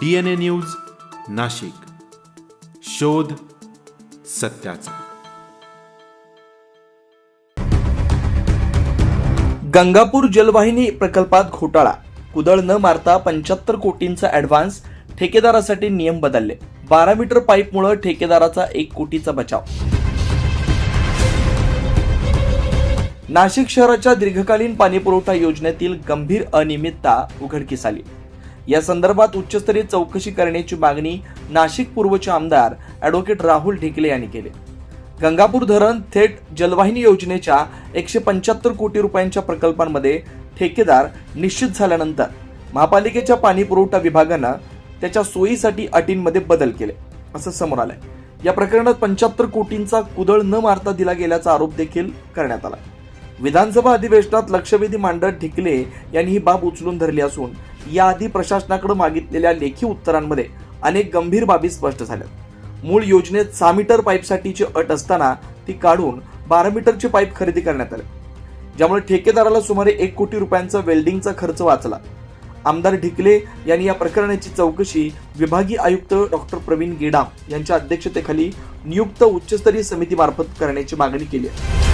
D N A news Nashik. शोध सत्याचा. गंगापूर जलवाहिनी प्रकल्पात घोटाळा. कुदळ न मारता पंच्याहत्तर कोटींचा ऍडव्हान्स ठेकेदारासाठी नियम बदलले. बारा मीटर पाईपमुळे ठेकेदाराचा एक कोटीचा बचाव. नाशिक शहराच्या दीर्घकालीन पाणीपुरवठा योजनेतील गंभीर अनियमितता उघडकीस आली. या संदर्भात उच्चस्तरीय चौकशी करण्याची मागणी नाशिक पूर्वचे आमदार ॲडव्होकेट राहुल ढिकले यांनी केली. गंगापूर धरण थेट जलवाहिनी योजनेच्या एकशे पंच्याहत्तर कोटी रुपयांच्या प्रकल्पांमध्ये ठेकेदार निश्चित झाल्यानंतर महापालिकेच्या पाणी पुरवठा विभागानं त्याच्या सोयीसाठी अटींमध्ये बदल केले असं समोर आलंय. या प्रकरणात पंच्याहत्तर कोटींचा कुदळ न मारता दिला गेल्याचा आरोप देखील करण्यात आला विधानसभा अधिवेशनात लक्षवेधी मांडत ढिकले यांनी ही बाब उचलून धरली असून याआधी प्रशासनाकडे मागितलेल्या लेखी उत्तरांमध्ये अनेक गंभीर बाबी स्पष्ट झाल्या मूळ योजनेत सहा मीटर पाईपसाठीची अट असताना ती काढून बारा मीटरची पाईप खरेदी करण्यात आली. ज्यामुळे ठेकेदाराला सुमारे एक कोटी रुपयांचा वेल्डिंगचा खर्च वाचला. आमदार ढिकले यांनी या प्रकरणाची चौकशी विभागीय आयुक्त डॉक्टर प्रवीण गेडाम यांच्या अध्यक्षतेखाली नियुक्त उच्चस्तरीय समितीमार्फत करण्याची मागणी केली आहे.